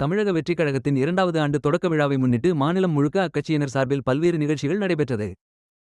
தமிழக வெற்றிக் கழகத்தின் இரண்டாவது ஆண்டு தொடக்க விழாவை முன்னிட்டு மாநிலம் முழுக்க அக்கட்சியினர் சார்பில் பல்வேறு நிகழ்ச்சிகள் நடைபெற்றது.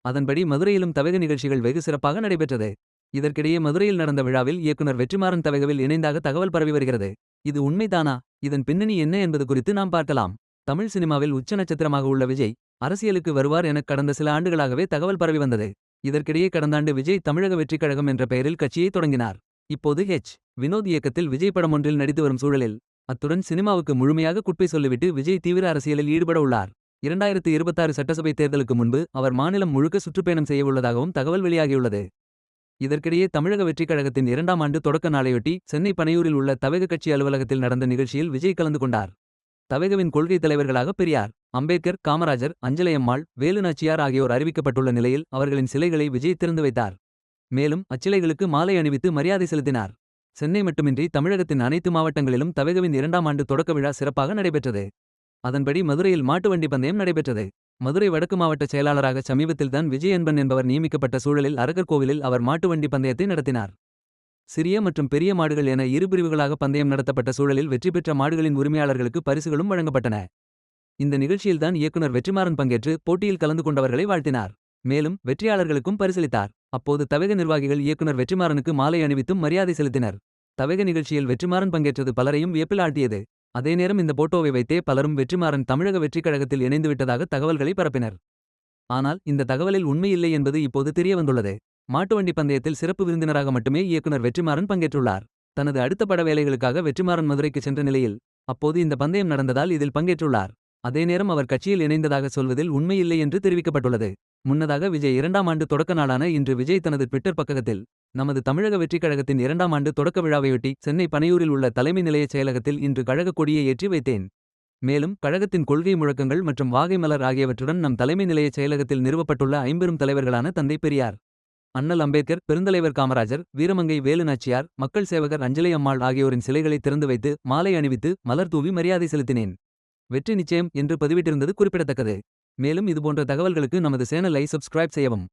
அதன்படி மதுரையிலும் தவக நிகழ்ச்சிகள் வெகு சிறப்பாக நடைபெற்றது. இதற்கிடையே மதுரையில் நடந்த விழாவில் இயக்குனர் வெற்றிமாறன் தவகவில் இணைந்தாக தகவல் பரவி வருகிறது. இது உண்மைதானா? இதன் பின்னணி என்ன என்பது குறித்து நாம் பார்க்கலாம். தமிழ் சினிமாவில் உச்ச நட்சத்திரமாக உள்ள விஜய் அரசியலுக்கு வருவார் என கடந்த சில ஆண்டுகளாகவே தகவல் பரவி வந்தது. இதற்கிடையே கடந்த ஆண்டு விஜய் தமிழக வெற்றிக் கழகம் என்ற பெயரில் கட்சியை தொடங்கினார். இப்போது ஹெச் வினோத் இயக்கத்தில் விஜய் படம் ஒன்றில் நடித்து வரும் சூழலில் அத்துடன் சினிமாவுக்கு முழுமையாக குட்பை சொல்லிவிட்டு விஜய் தீவிர அரசியலில் ஈடுபட உள்ளார். இரண்டாயிரத்து இருபத்தாறு சட்டசபை தேர்தலுக்கு முன்பு அவர் மாநிலம் முழுக்க சுற்றுப்பயணம் செய்யவுள்ளதாகவும் தகவல் வெளியாகியுள்ளது. இதற்கிடையே தமிழக வெற்றிக் கழகத்தின் இரண்டாம் ஆண்டு தொடக்க நாளையொட்டி சென்னை பனையூரில் உள்ள தவேக கட்சி அலுவலகத்தில் நடந்த நிகழ்ச்சியில் விஜய் கலந்து கொண்டார். தவேகவின் கொள்கை தலைவர்களாக பெரியார் அம்பேத்கர் காமராஜர் அஞ்சலையம்மாள் வேலு நாச்சியார் ஆகியோர் அறிவிக்கப்பட்டுள்ள நிலையில் அவர்களின் சிலைகளை விஜய் திறந்து வைத்தார். மேலும் அச்சிலைகளுக்கு மாலை அணிவித்து மரியாதை செலுத்தினார். சென்னை மட்டுமின்றி தமிழகத்தின் அனைத்து மாவட்டங்களிலும் தவேகவின் இரண்டாம் ஆண்டு தொடக்க விழா சிறப்பாக நடைபெற்றது. அதன்படி மதுரையில் மாட்டு வண்டி பந்தயம் நடைபெற்றது. மதுரை வடக்கு மாவட்ட செயலாளராக சமீபத்தில்தான் விஜய் என்பன் என்பவர் நியமிக்கப்பட்ட சூழலில் அரகர் கோவிலில் அவர் மாட்டு வண்டி பந்தயத்தை நடத்தினார். சிறிய மற்றும் பெரிய மாடுகள் என இரு பிரிவுகளாக பந்தயம் நடத்தப்பட்ட சூழலில் வெற்றி பெற்ற மாடுகளின் உரிமையாளர்களுக்கு பரிசுகளும் வழங்கப்பட்டன. இந்த நிகழ்ச்சியில்தான் இயக்குனர் வெற்றிமாறன் பங்கேற்று போட்டியில் கலந்து கொண்டவர்களை வாழ்த்தினார். மேலும் வெற்றியாளர்களுக்கும் பரிசளித்தார். அப்போது தவேக நிர்வாகிகள் இயக்குனர் வெற்றிமாறனுக்கு மாலை அணிவித்தும் மரியாதை செலுத்தினர். தவேக நிகழ்ச்சியில் வெற்றிமாறன் பங்கேற்றது பலரையும் வியப்பில் ஆழ்த்தியது. அதே நேரம் இந்த போட்டோவை வைத்தே பலரும் வெற்றிமாறன் தமிழக வெற்றிக் கழகத்தில் இணைந்துவிட்டதாக தகவல்களை பரப்பினர். ஆனால் இந்த தகவலில் உண்மையில்லை என்பது இப்போது தெரியவந்துள்ளது மாட்டுவண்டி பந்தயத்தில் சிறப்பு விருந்தினராக மட்டுமே இயக்குனர் வெற்றிமாறன் பங்கேற்றுள்ளார். தனது அடுத்த பட வேலைகளுக்காக வெற்றிமாறன் மதுரைக்கு சென்ற நிலையில் அப்போது இந்த பந்தயம் நடந்ததால் இதில் பங்கேற்றுள்ளார். அதே நேரம் அவர் கட்சியில் இணைந்ததாக சொல்வதில் உண்மையில்லை என்று தெரிவிக்கப்பட்டுள்ளது. முன்னதாக விஜய் இரண்டாம் ஆண்டு தொடக்க நாளான இன்று விஜய் தனது ட்விட்டர் பக்கத்தில் நமது தமிழக வெற்றிக் கழகத்தின் இரண்டாம் ஆண்டு தொடக்க விழாவையொட்டி சென்னை பனையூரில் உள்ள தலைமை நிலையச் செயலகத்தில் இன்று கழகக் கொடியை ஏற்றி வைத்தேன். மேலும் கழகத்தின் கொள்கை முழக்கங்கள் மற்றும் வாகை மலர் ஆகியவற்றுடன் நம் தலைமை நிலையச் செயலகத்தில் நிறுவப்பட்டுள்ள ஐம்பெரும் தலைவர்களான தந்தை பெரியார் அண்ணல் அம்பேத்கர் பெருந்தலைவர் காமராஜர் வீரமங்கை வேலு நாச்சியார் மக்கள் சேவகர் அஞ்சலி அம்மாள் ஆகியோரின் சிலைகளை திறந்து வைத்து மாலை அணிவித்து மலர் தூவி மரியாதை செலுத்தினேன். வெற்றி நிச்சயம் என்று பதிவிட்டிருந்தது குறிப்பிடத்தக்கது. மேலும் இதுபோன்ற தகவல்களுக்கு நமது சேனலை சப்ஸ்கிரைப் செய்யவும்.